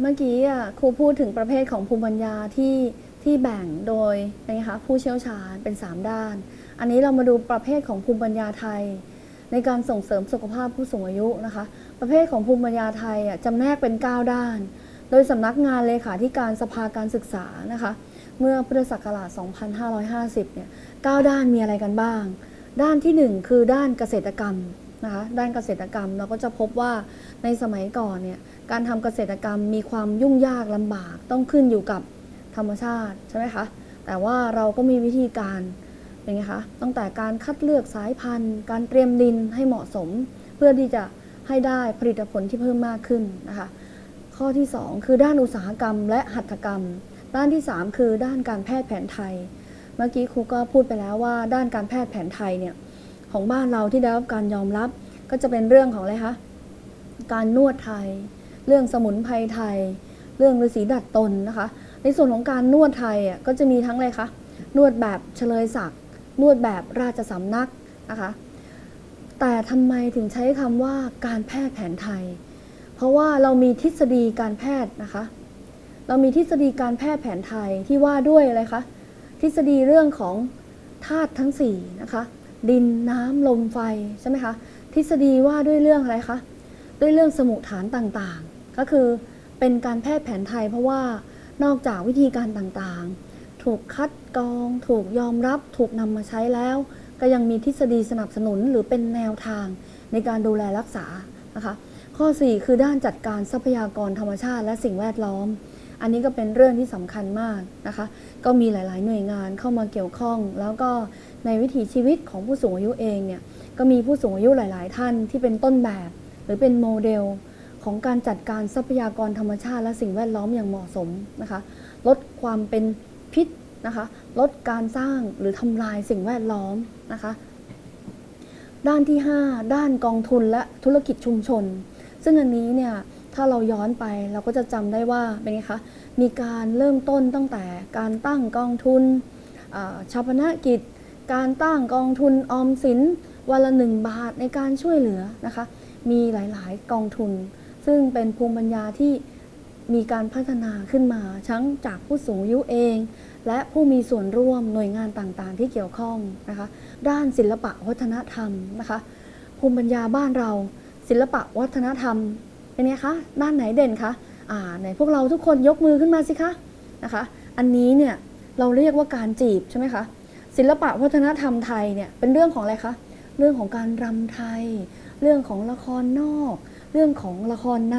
เมื่อกี้ครูพูดถึงประเภทของภูมิปัญญาที่ที่แบ่งโดยนะคะผู้เชี่ยวชาญเป็น 3 ด้าน อันนี้เรามาดูประเภทของภูมิปัญญาไทย ในการส่งเสริมสุขภาพผู้สูงอายุนะคะ ประเภทของภูมิปัญญาไทยจำแนกเป็น 9 ด้าน โดยสำนักงานเลขาธิการสภาการศึกษานะคะเมื่อพุทธศักราช 2550 เนี่ย 9 ด้านมีอะไรกันบ้าง ด้านที่ 1 คือด้านเกษตรกรรม นะคะด้านเกษตรกรรมเราก็จะพบว่าในสมัยก่อนเนี่ยการทำเกษตรกรรมมีความยุ่งยากลำบากต้องขึ้นอยู่กับธรรมชาติใช่ไหมคะแต่ว่าเราก็มีวิธีการเป็นไงคะตั้งแต่การคัดเลือกสายพันธุ์ การเตรียมดินให้เหมาะสม เพื่อที่จะให้ได้ผลิตผลที่เพิ่มมากขึ้นนะคะข้อที่ 2 คือด้านอุตสาหกรรม และหัตถกรรม ด้านที่ 3 คือด้านการแพทย์แผนไทย เมื่อกี้ครูก็พูดไปแล้วว่า ด้านการแพทย์แผนไทยเนี่ย ของบ้านเราที่ได้รับการยอมรับ ก็จะเป็นเรื่องของอะไรคะการนวดไทย เรื่องสมุนไพรไทย เรื่องฤาษีดัดตนนะคะ ในส่วนของการนวดไทยอะก็จะมีทั้งอะไรคะนวดแบบเฉลยศักดิ์นวดแบบราชสำนักนะคะแต่ทำไมถึงใช้คำว่าการแพทย์แผนไทย เพราะว่าเรามีทฤษฎีการแพทย์นะคะ เรามีทฤษฎีการแพทย์แผนไทยที่ว่าด้วยอะไรคะทฤษฎีเรื่องของธาตุทั้ง4นะคะ ดินน้ำลมไฟใช่ไหมคะทฤษฎีว่าด้วยเรื่องอะไรคะด้วยเรื่องสมุฐานต่างๆ ก็คือเป็นการแพทย์แผนไทยเพราะว่านอกจากวิธีการต่างๆ ถูกคัดกรอง ถูกยอมรับ ถูกนำมาใช้แล้ว ก็ยังมีทฤษฎีสนับสนุนหรือเป็นแนวทางในการดูแลรักษานะคะข้อ 4 คือด้านจัดการทรัพยากรธรรมชาติและสิ่งแวดล้อม อันนี้ก็เป็นเรื่องที่สำคัญมากนะคะ ก็มีหลาย ๆ หน่วยงานเข้ามาเกี่ยวข้อง แล้วก็ ในวิถีชีวิตของผู้สูงอายุเองเนี่ยก็มีผู้สูงอายุหลาย ๆ ท่านที่เป็นต้นแบบ หรือเป็นโมเดลของการจัดการทรัพยากรธรรมชาติ และสิ่งแวดล้อมอย่างเหมาะสมนะคะลดความเป็นพิษนะคะลดการสร้างหรือทำลายสิ่งแวดล้อมนะคะด้านที่ 5 ด้านกองทุนและธุรกิจชุมชน ซึ่งอันนี้เนี่ยถ้าเราย้อนไปเราก็จะจำได้ว่าเป็นไงคะมีการเริ่มต้นตั้งแต่การตั้งกองทุนชาปนกิจ การตั้งกองทุนออมสินวันละหนึ่งบาทในการช่วยเหลือนะคะ มีหลายๆกองทุน ซึ่งเป็นภูมิปัญญาที่มีการพัฒนาขึ้นมาทั้งจากผู้สูงอายุเอง และผู้มีส่วนร่วมหน่วยงานต่างๆ ที่เกี่ยวข้องนะคะ ด้านศิลปะวัฒนธรรมนะคะ ภูมิปัญญาบ้านเรา ศิลปะวัฒนธรรมเป็นไงคะด้านไหนเด่นคะอ่าไหนพวกเราทุกคนยกมือขึ้นมาสิคะนะคะ อันนี้เนี่ยเราเรียกว่าการจีบใช่ไหมคะ ศิลปะวัฒนธรรมไทยเนี่ยเป็นเรื่องของอะไรคะ เรื่องของการรำไทย เรื่องของละครนอก เรื่องของละครใน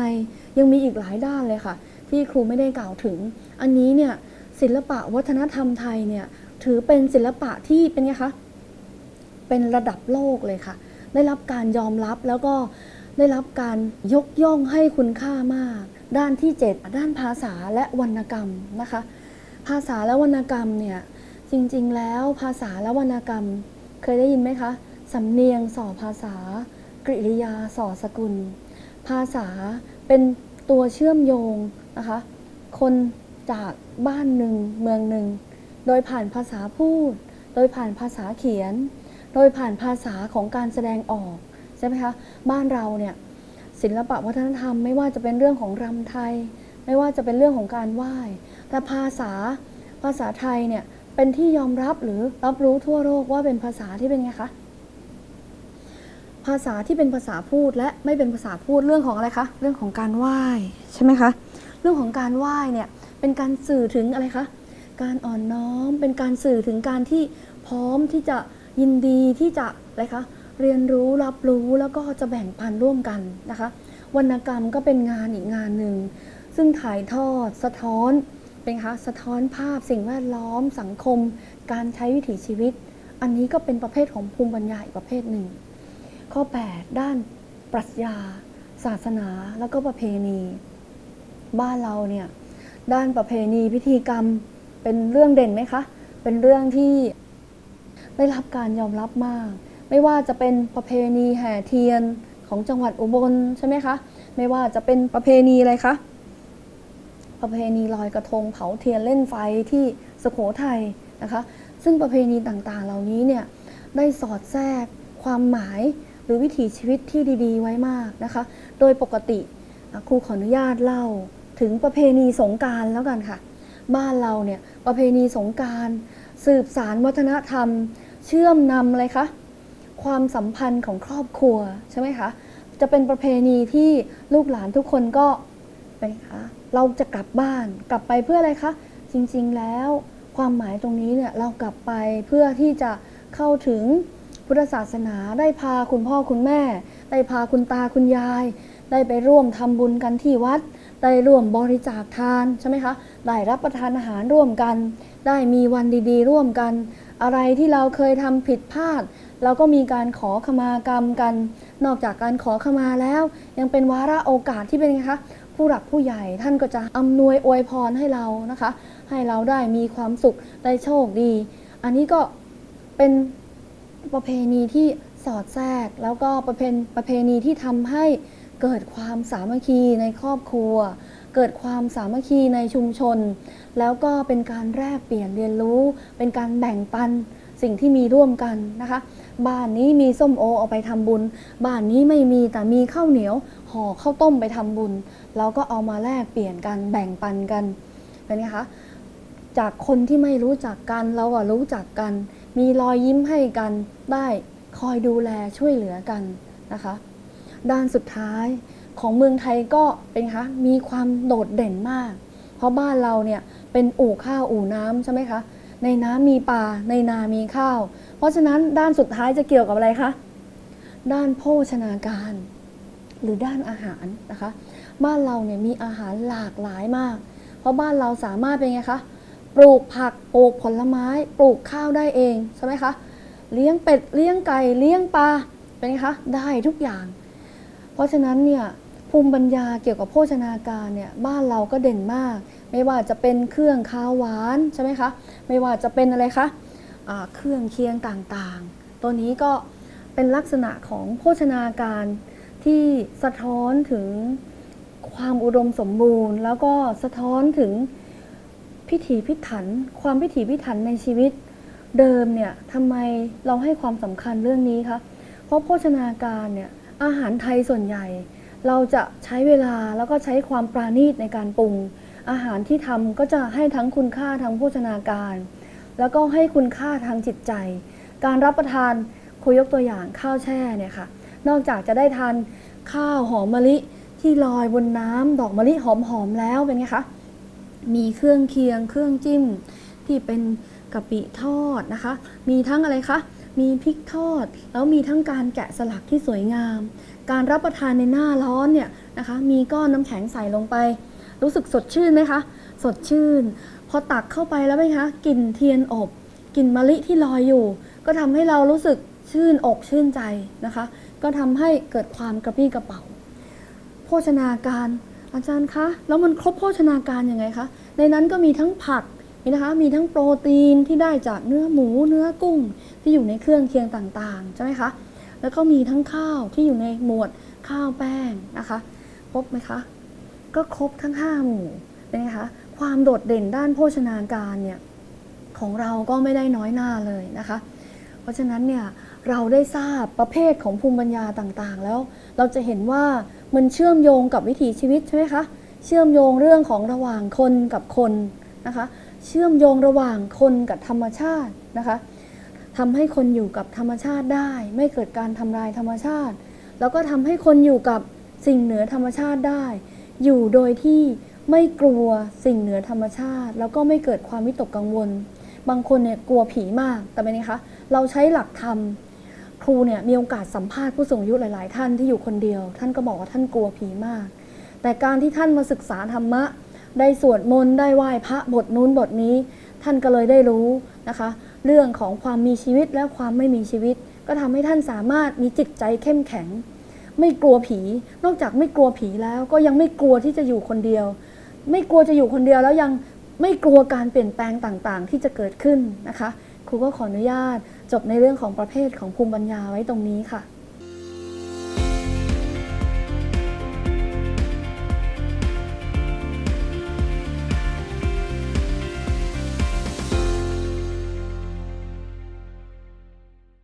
ยังมีอีกหลายด้านเลยค่ะ ที่ครูไม่ได้กล่าวถึง อันนี้เนี่ยศิลปะวัฒนธรรมไทยเนี่ยถือเป็นศิลปะที่เป็นไงคะ เป็นระดับโลกเลยค่ะ ได้รับการยอมรับแล้วก็ได้รับการยกย่องให้คุณค่ามาก ด้านที่ 7 ด้านภาษาและวรรณกรรมนะคะ ภาษาและวรรณกรรมเนี่ย จริงๆ แล้วภาษาและวรรณกรรม เคยได้ยินไหมคะ สำเนียงส่อภาษา กริยาส่อสกุล ภาษาเป็นตัวเชื่อมโยงนะคะ คนจากบ้านหนึ่งเมืองหนึ่ง โดยผ่านภาษาพูด โดยผ่านภาษาเขียน โดยผ่านภาษาของการแสดงออกใช่ไหมคะ บ้านเราเนี่ยศิลปะวัฒนธรรมไม่ว่าจะเป็นเรื่องของรำไทย ไม่ว่าจะเป็นเรื่องของการไหว้แต่ภาษาภาษาไทยเนี่ย เป็นที่ยอมรับหรือรับรู้ทั่วโลกว่าเป็นภาษาที่เป็นไงคะ ภาษาที่เป็นภาษาพูดและไม่เป็นภาษาพูดเรื่องของอะไรคะ เรื่องของการไหว้ใช่ไหมคะ เรื่องของการไหว้เนี่ยเป็นการสื่อถึงอะไรคะ การอ่อนน้อม เป็นการสื่อถึงการที่พร้อมที่จะยินดีที่จะอะไรคะ เรียนรู้รับรู้แล้วก็จะแบ่งปันร่วมกันนะคะ วรรณกรรมก็เป็นงานอีกงานหนึ่งซึ่งถ่ายทอดสะท้อน เป็นคะสะท้อนภาพสิ่งแวดล้อมสังคม การใช้วิถีชีวิต อันนี้ก็เป็นประเภทของภูมิปัญญาอีกประเภทหนึ่ง ข้อ 8 ด้านปรัชญา ศาสนา แล้วก็ประเพณี บ้านเราเนี่ยด้านประเพณีพิธีกรรมเป็นเรื่องเด่นไหมคะ เป็นเรื่องที่ได้รับการยอมรับมาก ไม่ว่าจะเป็นประเพณีแห่เทียนของจังหวัดอุบลใช่ไหมคะ ไม่ว่าจะเป็นประเพณีอะไรคะ ประเพณีลอยกระทงเผาเทียนเล่นไฟที่สุโขทัยนะคะ ซึ่งประเพณีต่างๆ เหล่านี้เนี่ยได้สอดแทรกความหมายหรือวิถีชีวิตที่ดีๆ ไว้มากนะคะ โดยปกติครูขออนุญาตเล่าถึงประเพณีสงการแล้วกันค่ะ บ้านเราเนี่ยประเพณีสงการสืบสารวัฒนธรรม เชื่อมนำอะไรคะความสัมพันธ์ของครอบครัวใช่ไหมคะจะเป็นประเพณีที่ลูกหลานทุกคนก็ เป็นไงคะ เราจะกลับบ้านกลับไปเพื่ออะไรคะ จริงๆแล้วความหมายตรงนี้เนี่ยเรากลับไปเพื่อที่จะเข้าถึงพุทธศาสนาได้พาคุณพ่อคุณแม่ ได้พาคุณตาคุณยาย ได้ไปร่วมทำบุญกันที่วัด ได้ร่วมบริจาคทานใช่ไหมคะได้รับประทานอาหารร่วมกัน ได้มีวันดีๆ ร่วมกัน อะไรที่เราเคยทำผิดพลาดเราก็มีการขอขมากรรมกัน นอกจากการขอขมาแล้ว ยังเป็นวาระโอกาสที่เป็นไงคะ ผู้หลักผู้ใหญ่ท่านก็จะอำนวยอวยพรให้เรานะคะ ให้เราได้มีความสุขได้โชคดี อันนี้ก็เป็นประเพณีที่สอดแทรก แล้วก็ประเพณประเพณีที่ทำให้เกิดความสามัคคีในครอบครัว เกิดความสามัคคีในชุมชน แล้วก็เป็นการแลกเปลี่ยนเรียนรู้ เป็นการแบ่งปัน สิ่งที่มีร่วมกันนะคะ บ้านนี้มีส้มโอเอาไปทำบุญ บ้านนี้ไม่มีแต่มีข้าวเหนียวห่อข้าวต้มไปทำบุญเราก็เอามาแลกเปลี่ยนกันแบ่งปันกันเป็นไงคะจากคนที่ไม่รู้จักกันเราอะรู้จักกัน มีรอยยิ้มให้กันได้คอยดูแลช่วยเหลือกันนะคะ ด้านสุดท้ายของเมืองไทยก็เป็นไงคะมีความโดดเด่นมาก เพราะบ้านเราเนี่ยเป็นอู่ข้าวอู่น้ำใช่ไหมคะ ในน้ำมีปลาในนามีข้าว เพราะฉะนั้นด้านสุดท้ายจะเกี่ยวกับอะไรคะด้านโภชนาการ หรือด้านอาหารนะคะ บ้านเราเนี่ยมีอาหารหลากหลายมาก เพราะบ้านเราสามารถเป็นไงคะปลูกผักปลูกผลไม้ปลูกข้าวได้เองใช่ไหมคะเลี้ยงเป็ดเลี้ยงไก่เลี้ยงปลาเป็นไงคะได้ทุกอย่าง เพราะฉะนั้นเนี่ย ภูมิปัญญาเกี่ยวกับโภชนาการเนี่ยบ้านเราก็เด่นมาก ไม่ว่าจะเป็นเครื่องคาวหวานใช่ไหมคะไม่ว่าจะเป็นอะไรคะอ่าเครื่องเคียงต่างๆ ตัวนี้ก็เป็นลักษณะของโภชนาการที่สะท้อนถึงความอุดมสมบูรณ์ แล้วก็สะท้อนถึงพิถีพิถัน ความพิถีพิถันในชีวิตเดิมเนี่ยทำไมเราให้ความสำคัญเรื่องนี้คะเพราะโภชนาการเนี่ยอาหารไทยส่วนใหญ่ เราจะใช้เวลาแล้วก็ใช้ความปราณีตในการปรุง อาหารที่ทำก็จะให้ทั้งคุณค่าทางโภชนาการ แล้วก็ให้คุณค่าทางจิตใจ การรับประทานคุยยกตัวอย่างข้าวแช่เนี่ยค่ะ นอกจากจะได้ทานข้าวหอมมะลิที่ลอยบนน้ำดอกมะลิหอมๆแล้วเป็นไงคะ มีเครื่องเคียง เครื่องจิ้มที่เป็นกะปิทอดนะคะ มีทั้งอะไรคะ มีพริกทอด แล้วมีทั้งการแกะสลักที่สวยงาม การรับประทานในหน้าร้อนเนี่ยนะคะมีก้อนน้ำแข็งใส่ลงไป รู้สึกสดชื่นไหมคะ สดชื่น พอตักเข้าไปแล้วไหมคะกลิ่นเทียนอบกลิ่นมะลิที่ลอยอยู่ ก็ทำให้เรารู้สึกชื่นอกชื่นใจนะคะ ก็ทำให้เกิดความกระปี้กระเป๋า โภชนาการอาจารย์คะ แล้วมันครบโภชนาการยังไงคะ ในนั้นก็มีทั้งผักมีนะคะมีทั้งโปรตีนที่ได้จากเนื้อหมูเนื้อกุ้งที่อยู่ในเครื่องเคียงต่างๆ ใช่ไหมคะ แล้วก็มีทั้งข้าวที่อยู่ในหมวดข้าวแป้งนะคะ ครบไหมคะ ก็ครบทั้ง 5 หมู่เป็นไงคะ ความโดดเด่นด้านโภชนาการเนี่ยของเราก็ไม่ได้น้อยหน้าเลยนะคะ เพราะฉะนั้นเนี่ยเราได้ทราบประเภทของภูมิปัญญาต่างๆ แล้ว เราจะเห็นว่ามันเชื่อมโยงกับวิถีชีวิตใช่ไหมคะ เชื่อมโยงเรื่องของระหว่างคนกับคนนะคะ เชื่อมโยงระหว่างคนกับธรรมชาตินะคะ ทำให้คนอยู่กับธรรมชาติได้ ไม่เกิดการทำลายธรรมชาติ แล้วก็ทำให้คนอยู่กับสิ่งเหนือธรรมชาติได้ อยู่โดยที่ไม่กลัวสิ่งเหนือธรรมชาติ แล้วก็ไม่เกิดความวิตกกังวล บางคนเนี่ยกลัวผีมากแต่เป็นไงคะเราใช้หลักธรรมครูเนี่ยมีโอกาสสัมภาษณ์ผู้สูงอายุหลาย ๆ ท่านที่อยู่คนเดียว ท่านก็บอกว่าท่านกลัวผีมาก แต่การที่ท่านมาศึกษาธรรมะ ได้สวดมนต์ได้ไหว้พระบทนู้นบทนี้ ท่านก็เลยได้รู้นะคะ เรื่องของความมีชีวิตและความไม่มีชีวิต ก็ทำให้ท่านสามารถมีจิตใจเข้มแข็ง ไม่กลัวผี นอกจากไม่กลัวผีแล้วก็ยังไม่กลัวที่จะอยู่คนเดียว ไม่กลัวจะอยู่คนเดียวแล้วยังไม่กลัวการเปลี่ยนแปลงต่างๆ ที่จะเกิดขึ้นนะคะ ครูก็ขออนุญาตจบในเรื่องของประเภทของภูมิปัญญาไว้ตรงนี้ค่ะ